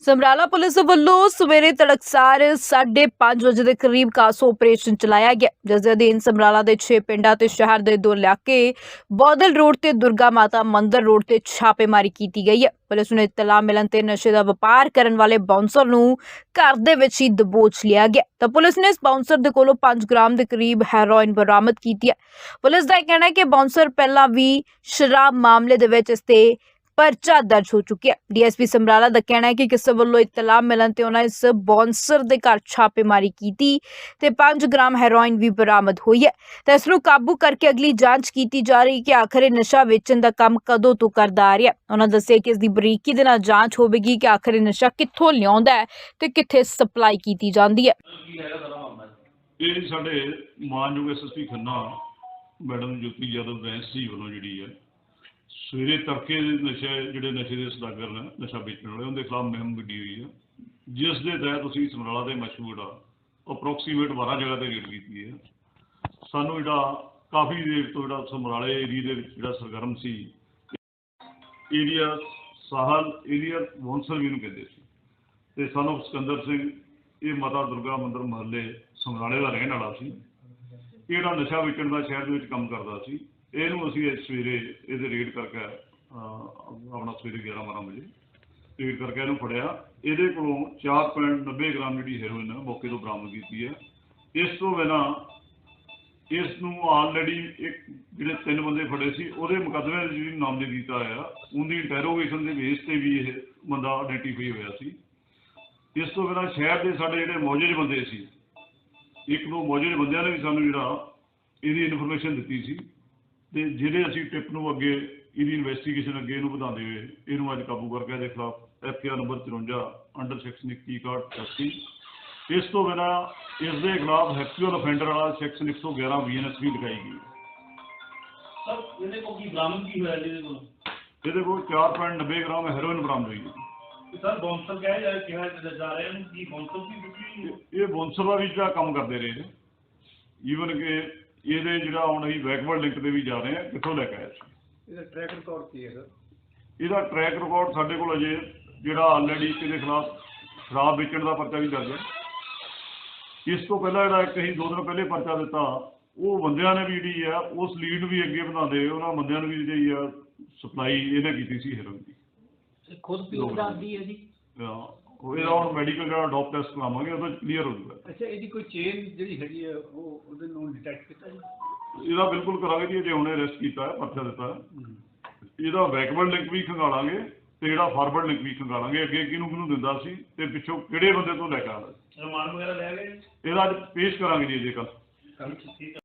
Samrala police ਵੱਲੋਂ ਸਵੇਰੇ ਤੜਕਸਾਰ 5:30 ਵਜੇ ਦੇ ਕਰੀਬ ਕਾਸੋ ਆਪਰੇਸ਼ਨ ਚਲਾਇਆ ਗਿਆ, ਜਿਸ ਦੇ ਅਧੀਨ ਸਮਰਾਲਾ ਦੇ 6 ਪਿੰਡਾਂ ਤੇ ਸ਼ਹਿਰ ਦੇ ਦੋ ਇਲਾਕੇ, ਬੌਦਲ ਰੋਡ ਤੇ ਦੁਰਗਾ ਮਾਤਾ ਮੰਦਿਰ ਰੋਡ ਤੇ ਛਾਪੇਮਾਰੀ ਕੀਤੀ ਗਈ ਹੈ। ਪੁਲਿਸ ਨੂੰ ਇਤਲਾਹ ਮਿਲਣ ਤੇ ਨਸ਼ੇ ਦਾ ਵਪਾਰ ਕਰਨ ਵਾਲੇ ਬਾਉਂਸਰ ਨੂੰ ਘਰ ਦੇ ਵਿੱਚ ਹੀ ਦਬੋਚ ਲਿਆ ਗਿਆ। ਤਾਂ ਪੁਲਿਸ ਨੇ ਇਸ ਬਾਉਂਸਰ ਦੇ ਕੋਲੋਂ 5 ਗ੍ਰਾਮ ਦੇ ਕਰੀਬ ਹੈਰੋਇਨ ਬਰਾਮਦ ਕੀਤੀ ਹੈ। ਪੁਲਿਸ ਦਾ ਇਹ ਕਹਿਣਾ ਹੈ ਕਿ ਬਾਉਂਸਰ ਪਹਿਲਾਂ ਵੀ ਸ਼ਰਾਬ ਮਾਮਲੇ ਦੇ ਵਿੱਚ ਇਸ ਤੇ ਪਰਚਾ ਦਰਜ ਹੋ ਚੁੱਕਿਆ ਡੀਐਸਪੀ ਸਮਰਾਲਾ ਦਾ ਕਹਿਣਾ ਹੈ ਕਿ ਕਿਸੇ ਵੱਲੋਂ ਇਤਲਾਹ ਮਿਲਣ ਤੇ ਉਹਨਾਂ ਇਸ ਬੌਂਸਰ ਦੇ ਘਰ ਛਾਪੇਮਾਰੀ ਕੀਤੀ ਤੇ 5 ਗ੍ਰਾਮ ਹੈਰੋਇਨ ਵੀ ਬਰਾਮਦ ਹੋਈ ਹੈ। ਤਾਂ ਇਸ ਨੂੰ ਕਾਬੂ ਕਰਕੇ ਅਗਲੀ ਜਾਂਚ ਕੀਤੀ ਜਾ ਰਹੀ ਕਿ ਆਖਰ ਇਹ ਨਸ਼ਾ ਵੇਚਣ ਦਾ ਕੰਮ ਕਦੋਂ ਤੋਂ ਕਰਦਾ ਆ ਰਿਹਾ ਉਹਨਾਂ ਦੱਸਿਆ ਕਿ ਇਸ ਦੀ ਬਰੀਕੀ ਦੇ ਨਾਲ ਜਾਂਚ ਹੋਵੇਗੀ ਕਿ ਆਖਰ ਇਹ ਨਸ਼ਾ ਕਿੱਥੋਂ ਲਿਆਉਂਦਾ ਹੈ ਤੇ ਕਿੱਥੇ ਸਪਲਾਈ ਕੀਤੀ ਜਾਂਦੀ ਹੈ। ਇਹ ਸਾਡੇ ਮਾਨਯੋਗ ਐਸਐਸਪੀ ਖੰਨਾ, ਮੈਡਮ ਜੋਤੀ ਯਾਦਵ ਬੈਂਸ ਜੀ ਵੱਲੋਂ ਜਿਹੜੀ ਹੈ ਸਵੇਰੇ ਤੜਕੇ ਦੇ ਨਸ਼ੇ, ਜਿਹੜੇ ਨਸ਼ੇ ਦੇ ਸਦਾਗਰ ਨੇ, ਨਸ਼ਾ ਵੇਚਣ ਵਾਲੇ, ਉਹਦੇ ਖਿਲਾਫ ਮੁਹਿੰਮ ਵਿੱਢੀ ਹੋਈ ਹੈ ਜਿਸ ਦੇ ਤਹਿਤ ਅਸੀਂ ਸਮਰਾਲਾ ਦੇ ਮਸ਼ਹੂਰ ਆ ਅਪਰੋਕਸੀਮੇਟ 12 ਜਗ੍ਹਾ ਤੇ ਰੇਡ ਕੀਤੀ ਹੈ। ਸਾਨੂੰ ਜਿਹੜਾ ਕਾਫੀ ਦੇਰ ਤੋਂ ਜਿਹੜਾ ਸਮਰਾਲੇ ਏਰੀਆ ਦੇ ਵਿੱਚ ਜਿਹੜਾ ਸਰਗਰਮ ਸੀ, ਏਰੀਆ ਸਾਹਲ, ਏਰੀਆ ਮੌਨਸਰ ਵੀ ਨੂੰ ਕਹਿੰਦੇ ਸੀ। ਤੇ ਸਾਨੂੰ ਸਿਕੰਦਰ ਸਿੰਘ, ਇਹ ਮਾਤਾ ਦੁਰਗਾ ਮੰਦਿਰ ਮਹੱਲੇ ਸਮਰਾਲੇ ਦਾ ਰਹਿਣ ਵਾਲਾ ਸੀ। ਇਹ ਨਸ਼ਾ ਵੇਚਣ ਦਾ ਸ਼ਹਿਰ ਦੇ ਵਿੱਚ ਕੰਮ ਕਰਦਾ ਸੀ। ਇਹਨੂੰ ਅਸੀਂ ਅੱਜ ਸਵੇਰੇ ਇਹਦੇ ਰੇਡ ਕਰਕੇ ਆਪਣਾ ਸਵੇਰੇ 11 12 ਵਜੇ ਰੇਡ ਕਰਕੇ ਇਹਨੂੰ ਫੜਿਆ। ਇਹਦੇ ਕੋਲੋਂ 4.90 ਗ੍ਰਾਮ ਜਿਹੜੀ ਹੈਰੋਇਨ ਮੌਕੇ ਤੋਂ ਬਰਾਮਦ ਕੀਤੀ ਹੈ। ਇਸ ਤੋਂ ਬਿਨਾਂ ਇਸ ਨੂੰ ਆਲਰੇਡੀ ਇੱਕ ਜਿਹੜੇ ਤਿੰਨ ਬੰਦੇ ਫੜੇ ਸੀ, ਉਹਦੇ ਮੁਕੱਦਮੇ ਵਿੱਚ ਜਿਹੜੀ ਨਾਮਜ਼ਦ ਕੀਤਾ ਹੋਇਆ, ਉਹਦੀ ਇੰਟਰੋਗੇਸ਼ਨ ਦੇ ਬੇਸ ਤੇ ਵੀ ਇਹ ਬੰਦਾ ਆਇਡੈਂਟੀਫਾਈ ਹੋਇਆ ਸੀ। ਇਸ ਤੋਂ ਬਿਨਾਂ ਸ਼ਹਿਰ ਦੇ ਸਾਡੇ ਜਿਹੜੇ ਮੌਜੂਦ ਬੰਦੇ ਸੀ, ਇੱਕ ਦੋ ਮੌਜੂਦ ਬੰਦਿਆਂ ਨੇ ਵੀ ਸਾਨੂੰ ਜਿਹੜਾ ਇਹਦੀ ਇਨਫੋਰਮੇਸ਼ਨ ਦਿੱਤੀ ਸੀ। ਤੇ ਜਿਹੜੇ ਅਸੀਂ ਟਿਪ ਨੂੰ ਅੱਗੇ ਇਹਦੀ ਇਨਵੈਸਟੀਗੇਸ਼ਨ ਅੱਗੇ ਇਹਨੂੰ ਵਧਾਉਂਦੇ ਹੋਏ ਇਹਨੂੰ ਅੱਜ ਕਾਬੂ ਕਰਕੇ ਇਹਦੇ ਖਿਲਾਫ FIR number 54 under section 21 card 88 ਇਸ ਤੋਂ ਬਿਨਾਂ ਇਸ ਦੇ ਖਿਲਾਫ ਹੈਕਚੁਅਲ ਅਫੈਂਡਰ ਵਾਲਾ ਸੈਕਸ਼ਨ 111 ਬੀਐਨਐਸ ਵੀ ਲਗਾਈ ਗਈ ਸਰ ਇਹਦੇ ਕੋਲ ਕੀ ਬਰਾਮਦ ਕੀ ਹੋਇਆ ਜਿਹਦੇ ਕੋਲ? ਇਹਦੇ ਕੋਲ 4.90 ਗ੍ਰਾਮ ਹੈਰੋਇਨ ਬਰਾਮਦ ਹੋਈ ਹੈ। ਸਰ ਬੌਂਸਰ ਕਿਹਾ ਜਾ ਕਿਹਾ ਜਾ ਰਿਹਾ ਇਹਨੂੰ ਕੀ ਬੌਂਸਰ ਇਹ- ਇਹ ਬੌਂਸਰ ਦਾ ਵੀ ਜਿਹੜਾ ਕੰਮ ਕਰਦੇ ਰਹੇ ਨੇ। ਈਵਨ ਕਿ ਇਹਦੇ ਜਿਹੜਾ ਹੁਣ ਅਸੀਂ ਬੈਕਵਰਡ ਲਿੰਕ ਤੇ ਵੀ ਜਾ ਰਹੇ ਹਾਂ ਕਿੱਥੋਂ ਲੈ ਕੇ ਆਏ ਸੀ? ਇਹਦਾ ਟਰੈਕ ਰਿਕਾਰਡ ਕੀ ਹੈ ਸਰ ਇਹਦਾ ਟਰੈਕ ਰਿਕਾਰਡ ਸਾਡੇ ਕੋਲ ਅਜੇ ਜਿਹੜਾ ਆਲਰੇਡੀ ਇਹਦੇ ਖਿਲਾਫ ਸ਼ਰਾਬ ਵੇਚਣ ਦਾ ਪਰਚਾ ਵੀ ਦਰਜ ਹੈ ਇਸ ਤੋਂ ਪਹਿਲਾਂ ਜਿਹੜਾ ਇੱਕ ਅਸੀਂ ਦੋ ਦਿਨ ਪਹਿਲੇ ਪਰਚਾ ਦਿੱਤਾ ਉਹ ਬੰਦਿਆਂ ਨੇ ਵੀ ਜਿਹੜੀ ਆ ਉਸ ਲੀਡ ਵੀ ਅੱਗੇ ਵਧਾਉਂਦੇ ਹੋਏ ਉਹਨਾਂ ਬੰਦਿਆਂ ਨੂੰ ਵੀ ਜਿਹੜੀ ਆ ਸਪਲਾਈ ਇਹਨੇ ਕੀਤੀ ਸੀ ਹੈਰੋਇਨ ਦੀ। ਖੁਦ ਪੀਣ ਦਾ ਆਦੀ ਹੈ ਜੀ। ਤਾਂ ਉਹ ਇਹਦਾ ਹੁਣ ਮੈਡੀਕਲ ਜਿਹੜਾ ਡੋਪ ਟੈਸਟ ਕਰਾਵਾਂਗੇ ਉਹਦਾ ਕਲੀਅਰ ਹੋ ਜਾਊਗਾ ਅੱਛਾ ਇਹਦੀ ਕੋਈ ਚੇਨ ਜਿਹੜੀ ਹੈਗੀ ਹੈ ਉਹ ਉਹਦੇ ਨੂੰ ਡਿਟੈਕਟ ਕੀਤਾ ਜੀ? ਇਹਦਾ ਬਿਲਕੁਲ ਕਰਾਂਗੇ ਜੀ ਜੇ ਹੁਣੇ ਅਰੈਸਟ ਕੀਤਾ ਹੈ ਪਰਚਾ ਦਿੱਤਾ ਹੈ। ਇਹਦਾ ਬੈਕਵਰਡ ਲਿੰਕ ਵੀ ਖੰਗਾਲਾਂਗੇ ਤੇ ਜਿਹੜਾ ਫਾਰਵਰਡ ਲਿੰਕ ਵੀ ਖੰਗਾਲਾਂਗੇ ਅੱਗੇ ਕਿਹਨੂੰ ਕਿਹਨੂੰ ਦਿੰਦਾ ਸੀ ਤੇ ਪਿੱਛੋਂ ਕਿਹੜੇ ਬੰਦੇ ਤੋਂ ਲੈ ਕੇ ਆਉਂਦਾ ਸੀ। ਰਿਮਾਂਡ ਵਗੈਰਾ ਲੈ ਗਏ ਇਹਦਾ ਅੱਜ ਪੇਸ਼ ਕਰਾਂਗੇ ਜੀ ਜੇ ਕੱਲ ਕੱਲ੍ਹ ਠੀਕ ਹੈ